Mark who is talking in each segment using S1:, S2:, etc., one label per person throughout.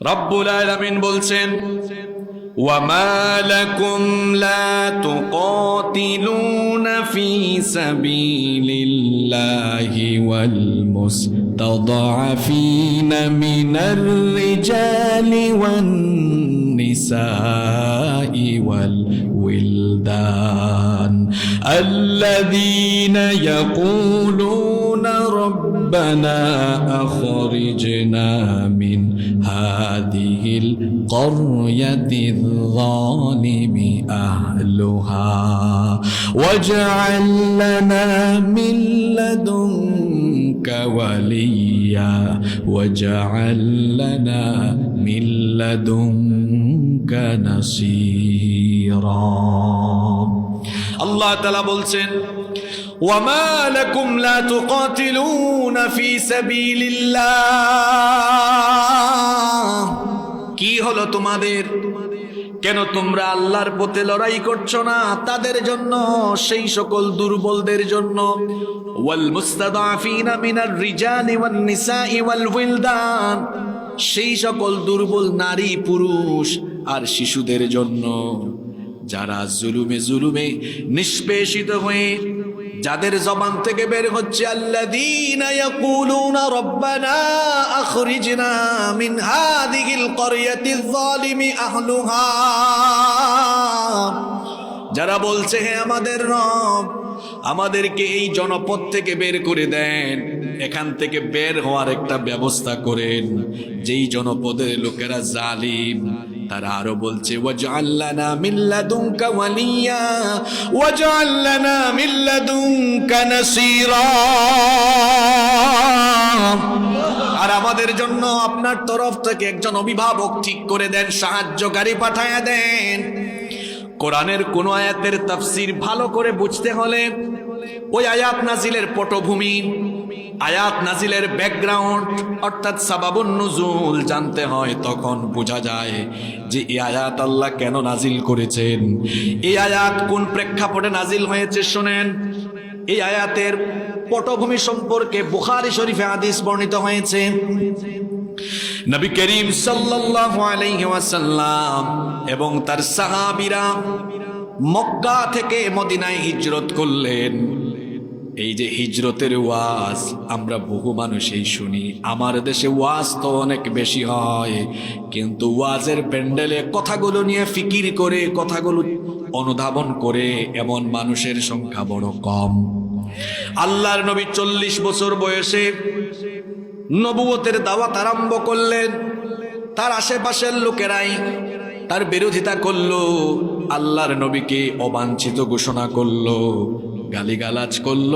S1: রব্বুল আলামিন বলছেন وما لكم لا تقاتلون في سبيل الله والمستضعفين من الرجال والنساء والولدان الذين يقولون ربنا أخرجنا من هذه القرية الظالم أهلها واجعل لنا من لدنك وليا واجعل لنا من لدنك نصيرا الله تعالى বলছেন وما لكم لا تقاتلون في سبيل الله কি হলো তোমাদের কেন তোমরা আল্লাহর পথে লড়াই করছো না তাদের জন্য সেই সকল দুর্বলদের জন্য ওয়াল মুস্তাদাফিনা মিনার রিজালি ওয়ান নিসাই ওয়াল উইলদান সেই সকল দুর্বল নারী পুরুষ আর শিশুদের জন্য যারা জুলুমে জুলুমে নিষ্পেষিত হয়ে যাদের জবান থেকে বের হচ্ছে যারা বলছে, হে আমাদের রব, আমাদেরকে এই জনপদ থেকে বের করে দেন, এখান থেকে বের হওয়ার একটা ব্যবস্থা করেন। যেই জনপদের লোকেরা জালিম তারা আরও বলছে আর আমাদের জন্য আপনার তরফ থেকে একজন অভিভাবক ঠিক করে দেন, সাহায্যকারী পাঠায়া দেন। কোরআনের কোন আয়াতের তাফসির ভালো করে বুঝতে হলে ওই আয়াত নাজিলের পটভূমি। আয়াত নাজিলের ব্যাকগ্রাউন্ড অর্থাৎ সাবাবুন নুজুল জানতে হয়, তখন বোঝা যায় যে এই আয়াত আল্লাহ কেন নাজিল করেছেন। এই আয়াত কোন প্রেক্ষাপটে নাজিল হয়েছে শোনেন? এই আয়াতের পটভূমি সম্পর্কে বুখারী শরীফে হাদিস বর্ণিত হয়েছে। নবী করিম সাল্লাল্লাহু আলাইহি ওয়াসাল্লাম এবং তার সাহাবীরা মক্কা থেকে মদিনায় হিজরত করলেন। এই যে হিজরতের ওয়াজ, আমরা বহু মানুষই শুনি। আমার দেশে ওয়াজ তো অনেক বেশি হয়, কিন্তু ওয়াজের প্যান্ডেলে কথাগুলো নিয়ে ফিকির করে, কথাগুলো অনুধাবন করে এমন মানুষের সংখ্যা বড় কম। আল্লাহর নবী চল্লিশ বছর বয়সে নবুয়তের দাওয়াত আরম্ভ করলেন। তার আশেপাশের লোকেরাই তার বিরোধিতা করল, আল্লাহর নবীকে অবাঞ্ছিত ঘোষণা করল। গালিগালাজ করল,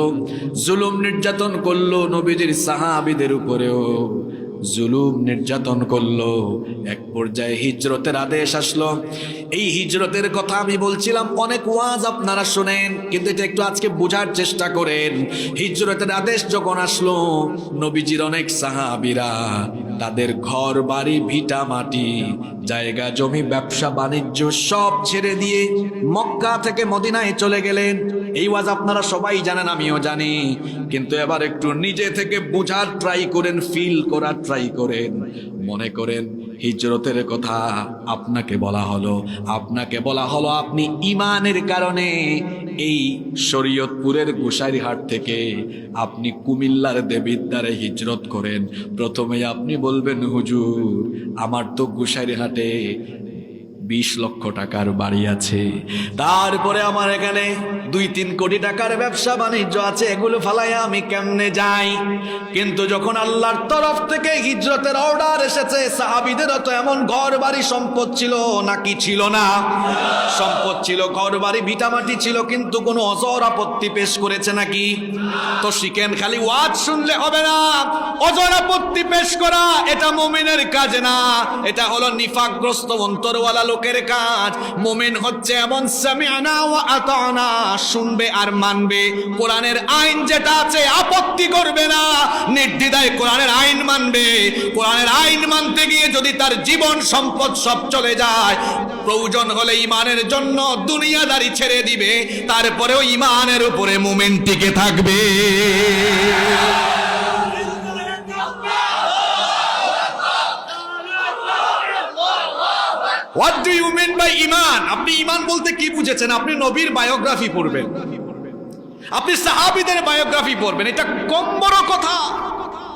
S1: জুলুম নির্যাতন করল নবীজির সাহাবিদের উপরেও। জুলুম নির্যাতন করল, এক পর্যায়ে হিজরতের আদেশ আসলো। এই হিজরতের কথা আমি বলছিলাম, অনেক ওয়াজ আপনারা শোনেন, কিন্তু এটা একটু আজকে বোঝার চেষ্টা করেন। হিজরতের আদেশ যখন আসলো, নবীজির অনেক সাহাবিরা তাদের ঘর, বাড়ি, ভিটা, মাটি, জায়গা, জমি, ব্যবসা, বাণিজ্য সব ছেড়ে দিয়ে মক্কা থেকে মদিনায় চলে গেলেন। এই ওয়াজ আপনারা সবাই জানেন, আমিও জানি। কিন্তু এবার একটু নিজে থেকে বোঝার ট্রাই করেন ফিল করার ট্রাই করেন। মনে করেন, হিজরতের কথা আপনাকে বলা হলো। আপনাকে বলা হলো আপনি ইমানের কারণে এই শরীয়তপুরের গোসাইরহাট থেকে আপনি কুমিল্লার দেবিদ্বারে হিজরত করেন। প্রথমে আপনি বলবেন, হুজুর, আমার তো গোসাইরহাটে বিশ লক্ষ টাকার বাড়ি আছে। তারপরে আমার এখানে দুই তিন কোটি টাকার ব্যবসা বাণিজ্য আছে, এগুলো ফালাইয়া আমি কেমনে যাই? কিন্তু যখন আল্লাহর তরফ থেকে হিজরতের অর্ডার এসেছে, সাহাবিদেরও তো এমন ঘর বাড়ি সম্পদ ছিল নাকি ছিল না? সম্পদ ছিল ঘর বাড়ি ভিটামাটি ছিল, কিন্তু কোনো অজর আপত্তি পেশ করেছে নাকি? তো শিখেন, খালি ওয়াজ শুনলে হবে না। অজর আপত্তি পেশ করা, এটা মুমিনের কাজ না। এটা হলো নিফাকগ্রস্ত অন্তরওয়ালা লোকের কাজ। মোমেন হচ্ছে এমন, সামিআনা ওয়া আতানা শুনবে আর মানবে। কোরআনের আইন যেটা আছে, আপত্তি করবে না। নির্দ্বিধায় কোরআনের আইন মানবে। কোরআনের আইন মানতে গিয়ে যদি তার জীবন সম্পদ সব চলে যায়, প্রয়োজন হলে ইমানের জন্য দুনিয়াদারি ছেড়ে দিবে। তারপরেও ইমানের উপরে মুমিন টিকে থাকবে। What do you mean by ইমান আপনি ইমান বলতে কি বুঝেছেন? আপনি নবীর বায়োগ্রাফি পড়বেন। আপনি সাহাবিদের বায়োগ্রাফি পড়বেন। এটা কম বড় কথা।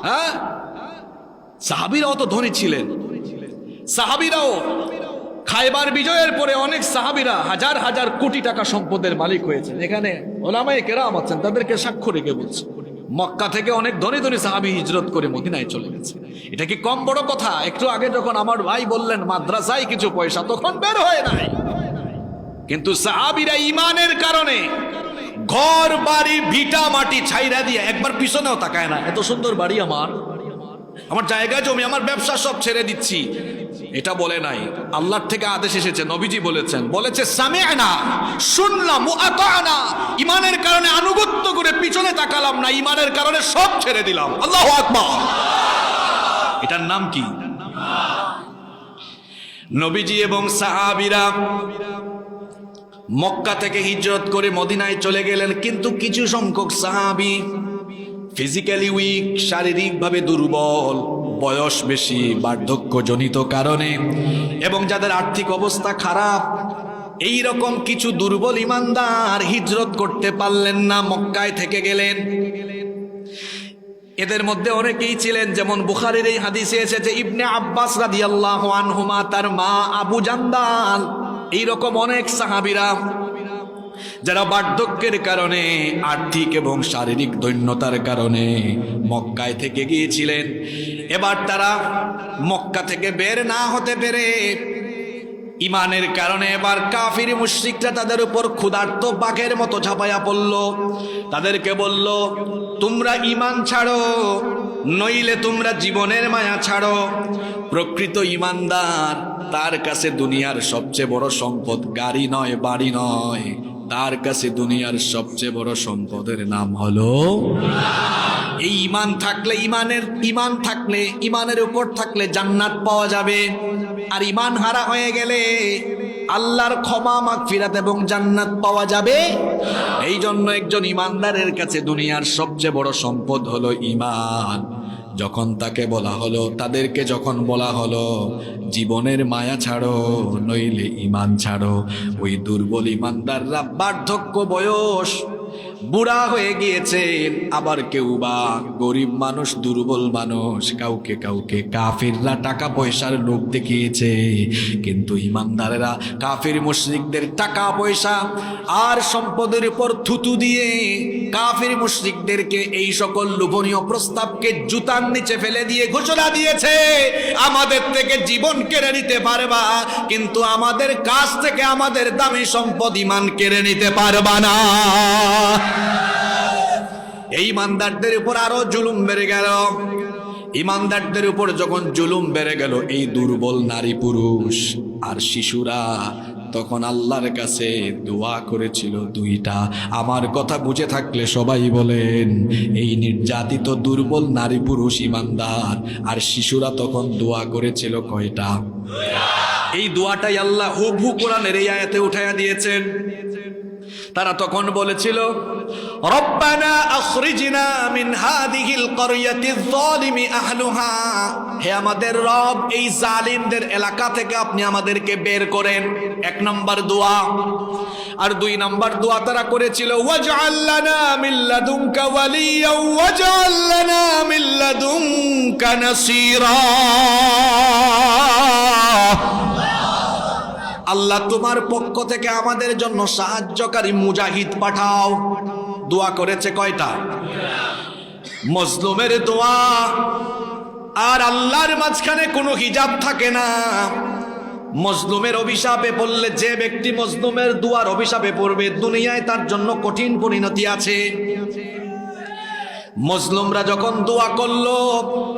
S1: হ্যাঁ? সাহাবিরাও তো ধনী ছিলেন। সাহাবিরাও খাইবার বিজয়ের পরে অনেক সাহাবিরা হাজার হাজার কোটি টাকা সম্পদের মালিক হয়েছেন। এখানে ওলামাই কেরাম আছেন, তাদেরকে সাক্ষ্য রেখে বলছে। মক্কা থেকে অনেক ধনী ধনী সাহাবি হিজরত করে মদিনায় চলে গেছে। এটা কি কম বড় কথা? একটু আগে যখন আমার ভাই বললেন, মাদ্রাসায় কিছু পয়সা, তখন বের হয়ে নাই। কিন্তু সাহাবিরা ইমানের কারণে ঘর, বাড়ি, ভিটা, মাটি ছাইরা দিয়ে একবার পিছনেও তাকায় না। এত সুন্দর বাড়ি আমার। আমার জায়গা জমি, আমার ব্যবসা সব ছেড়ে দিচ্ছি। এটা বলে নাই। আল্লাহর থেকে আদেশ এসেছে, নবীজি বলেছেন। বলেছে সামে না শুনলাম ও না ইমানের কারণে আনুগত্য করে পিছনে তাকালাম না, ইমানের কারণে সব ছেড়ে দিলাম। আল্লাহ আকবার। এটার নাম কি? নবীজি এবং সাহাবিরা মক্কা থেকে হিজরত করে মদিনায় চলে গেলেন, কিন্তু কিছু সংখ্যক সাহাবি ফিজিক্যালি উইক, শারীরিকভাবে দুর্বল। বয়স বেশি, বার্ধক্যজনিত কারণে, এবং যাদের আর্থিক অবস্থা খারাপ এই রকম কিছু দুর্বল ইমানদার হিজরত করতে পারলেন না, মক্কায় থেকে গেলেন। এদের মধ্যে অনেকেই ছিলেন, যেমন বুখারির এই হাদিসে এসেছে, ইবনে আব্বাস রাদিয়াল্লাহু আনহুমা, তার মা আবু জান্দাল, এইরকম অনেক সাহাবিরা। যারা বার্ধক্যের কারণে, আর্থিক এবং শারীরিক দৈন্যতার কারণে মক্কায় থেকে গিয়েছিলেন। এবার তারা মক্কা থেকে বের না হতে পেরে ইমানের কারণে এবার কাফির মুশ্রিকরা তাদের উপর ক্ষুধার্ত বাঘের মতো ঝাঁপাইয়া পড়ল। তাদেরকে বলল, তোমরা ইমান ছাড়ো, নইলে তোমরা জীবনের মায়া ছাড়ো। প্রকৃত ইমানদার তার কাছে দুনিয়ার সবচেয়ে বড় সম্পদ গাড়ি নয়, বাড়ি নয়। তার কাছে দুনিয়ার সবচেয়ে বড় সম্পদের নাম হলো এই ইমান থাকলে ইমানের ইমান থাকলে ইমানের উপর থাকলে জান্নাত পাওয়া যাবে। আর ইমান হারা হয়ে গেলে আল্লাহর ক্ষমা মাগফিরাত এবং জান্নাত পাওয়া যাবে। এই জন্য একজন ইমানদারের কাছে দুনিয়ার সবচেয়ে বড় সম্পদ হলো ইমান যখন তাকে বলা হলো, তাদেরকে যখন বলা হলো, জীবনের মায়া ছাড়ো, নইলে ইমান ছাড়ো, ওই দুর্বল ইমানদাররা বার্ধক্য বয়স বুড়া হয়ে গিয়েছেন আবার কেউ বা গরিব মানুষ, দুর্বল মানুষ, কাউকে কাউকে কাফিররা টাকা পয়সার লোক দেখিয়েছে। কিন্তু ইমানদারেরা কাফির মুশরিকদের টাকা পয়সা আর সম্পদের উপর থুতু দিয়ে কাফির মুশরিকদেরকে এই সকল লোভনীয় প্রস্তাবকে জুতার নিচে ফেলে দিয়ে ঘোষণা দিয়েছে, আমাদের থেকে জীবন কেড়ে নিতে পারবা, কিন্তু আমাদের কাছ থেকে আমাদের দামি সম্পদ ইমান কেড়ে নিতে পারবা না। এই ইমানদারদের উপর আরও জুলুম বেড়ে গেল। ইমানদারদের উপর যখন জুলুম বেড়ে গেল, এই দুর্বল নারী পুরুষ আর শিশুরা তখন আল্লাহর কাছে দোয়া করেছিল দুইটা। আমার কথা বুঝে থাকলে সবাই বলেন, এই নির্যাতিত দুর্বল নারী পুরুষ ইমানদার আর শিশুরা তখন দোয়া করেছিল কয়টা? এই দোয়াটাই আল্লাহ হুবহু কোরআনের এই আয়াতে উঠাইয়া দিয়েছেন। তারা তখন বলেছিল, রব্বানা আখরিজনা মিন হাদিহিল ক্বরিয়াতিজ যালিমি আহলুহা। হে আমাদের রব, এই জালিমদের এলাকা থেকে আপনি আমাদেরকে বের করেন। এক নম্বর দোয়া। আর দুই নম্বর দোয়া তারা করেছিল, ওয়াজআল লানা মিন লাদুনকা ওয়ালিয়া, ওয়াজআল লানা মিন লাদুনকা নাসীরা। আল্লাহ তোমার পক্ষ থেকে আমাদের জন্য সাহায্যকারী মুজাহিদ পাঠাও। দোয়া করেছে কয়টা? মজলুমের দোয়া। আর আল্লাহর মাঝখানে কোনো হিজাব থাকে না। মজলুমের অভিশাপে পড়লে যে ব্যক্তি মজলুমের দুয়ার অভিশাপে পড়বে, দুনিয়ায় তার জন্য কঠিন পরিণতি আছে। মজলুমরা যখন দোয়া করল,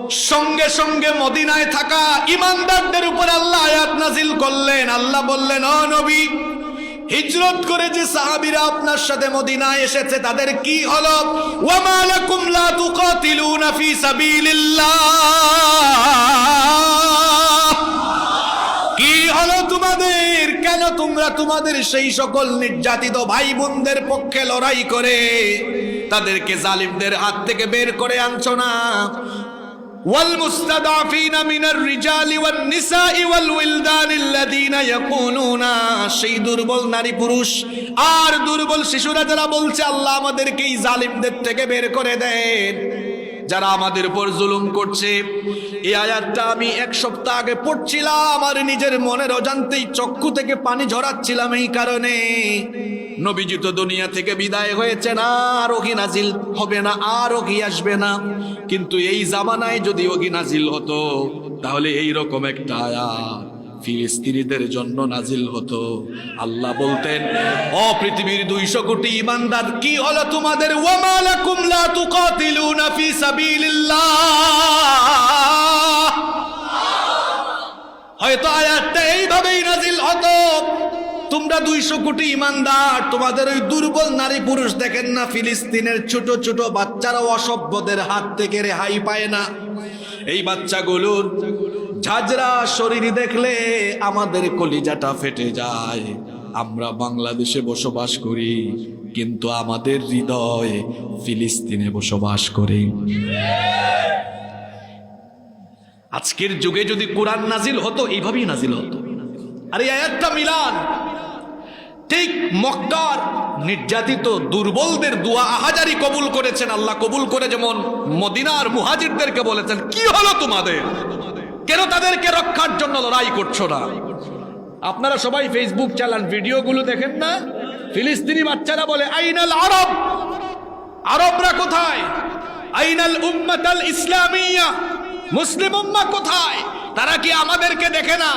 S1: সঙ্গে সঙ্গে মদিনায় থাকা ইমানদারদের উপর আল্লাহ আয়াত নাজিল করলেন। আল্লাহ বললেন, ও নবী, হিজরত করে যে সাহাবীরা আপনার সাথে মদিনায় এসেছে, তাদের কি হলো? ওয়ামা লাকুম লা তুকাতিলুনা ফি সাবিলিল্লাহ। কি হলো তোমাদের? কেন তোমরা তোমাদের সেই সকল নির্যাতিত ভাই বোনদের পক্ষে লড়াই করে? তাদেরকে জালিমদের হাত থেকে বের করে আনছো না والمستضعفين من الرجال والنساء والولدان الذين يقولون সেই দুর্বল নারী পুরুষ আর দুর্বল শিশুরা যারা বলছে আল্লাহ আমাদেরকে এই জালিমদের থেকে বের করে দেন যারা আমাদের উপর জুলুম করছে এই আয়াতটা আমি এক সপ্তাহ আগে পড়ছিলাম আমার নিজের মনের অজান্তেই চক্ষু থেকে পানি ঝরাচ্ছিলাম এই কারণে নবীজি তো দুনিয়া থেকে বিদায় হয়েছে না আর ওহি নাজিল হবে না, আর ওহি আসবে না। কিন্তু এই জামানায় যদি ওহি নাজিল হতো, তাহলে এই রকম একটা আয়াত ফিলিস্তিনিদের জন্য নাজিল হতো। আল্লাহ বলতেন ও পৃথিবীর দুইশো কোটি ইমানদার, কি হলো তোমাদের? হয়তো আয়াতটা এইভাবেই নাজিল হতো। তোমরা দুইশো কোটি ইমানদার, তোমাদের ওই দুর্বল নারী পুরুষ দেখেন না, ফিলিস্তিনের ছোট ছোট বাচ্চারা অসভ্যদের হাত থেকে রেহাই পায় না। এই বাচ্চাগুলোর ঝাঁঝরা শরীর দেখলে আমাদের কলিজাটা ফেটে যায়। আমরা বাংলাদেশে বসবাস করি, কিন্তু আমাদের হৃদয় ফিলিস্তিনে বসবাস করি। আজকের যুগে যদি কোরআন নাজিল হতো, এইভাবেই নাজিল হতো। আর আয়াতটা মিলান। ঠিক মক্কার নির্যাতিত দুর্বলদের দোয়া আহাজারি কবুল করেছেন, আল্লাহ কবুল করে যেমন মদিনার মুহাজিরদেরকে বলেছেন, কি হলো তোমাদের? কেন তাদেরকে রক্ষার জন্য লড়াই করছ না? আপনারা সবাই ফেসবুক চালান, ভিডিওগুলো দেখেন না? ফিলিস্তিনি বাচ্চারা বলে, আইনাল আরব, আরবরা কোথায়? আইনাল উম্মাতাল ইসলামিয়া, মুসলিম উম্মা কোথায়? তারা কি আমাদেরকে দেখে না?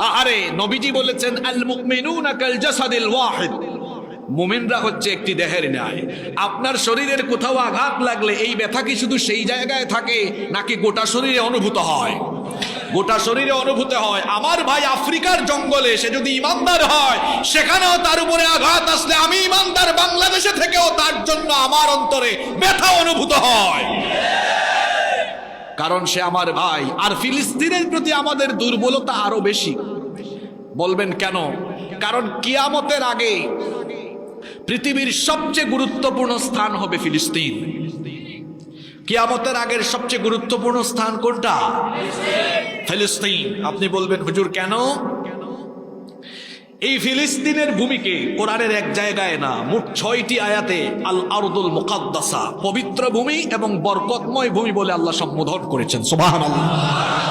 S1: আরে নবীজি বলেছেন আল মুমিনুনা কাল জাসাদিল ওয়াহিদ। মুমিনরা হচ্ছে একটি দেহের ন্যায়। আপনার শরীরের কোথাও আঘাত লাগলে এই ব্যথা কি শুধু সেই জায়গায় থাকে, নাকি গোটা শরীরে অনুভূত হয়? গোটা শরীরে অনুভূত হয়। আমার ভাই আফ্রিকার জঙ্গলে সে যদি ইমানদার হয়, সেখানেও তার উপরে আঘাত আসলে আমি ইমানদার বাংলাদেশে থেকেও তার জন্য আমার অন্তরে ব্যথা অনুভূত হয়। কারণ সে আমার ভাই। আর ফিলিস্তিনের প্রতি আমাদের দুর্বলতা আরও বেশি। বলবেন কেন? কারণ কিয়ামতের আগে পৃথিবীর সবচেয়ে গুরুত্বপূর্ণ স্থান হবে ফিলিস্তিন। কিয়ামতের আগের সবচেয়ে গুরুত্বপূর্ণ স্থান কোনটা? ফিলিস্তিন। আপনি বলবেন, হুজুর, কেন? এই ফিলিস্তিনের ভূমিকে কোরআনের এক জায়গায় না, মোট ছয়টি আয়াতে আল আরদুল মুকাদ্দাসা, পবিত্র ভূমি এবং বরকতময় ভূমি বলে আল্লাহ সম্বোধন করেছেন। সুবহানাল্লাহ।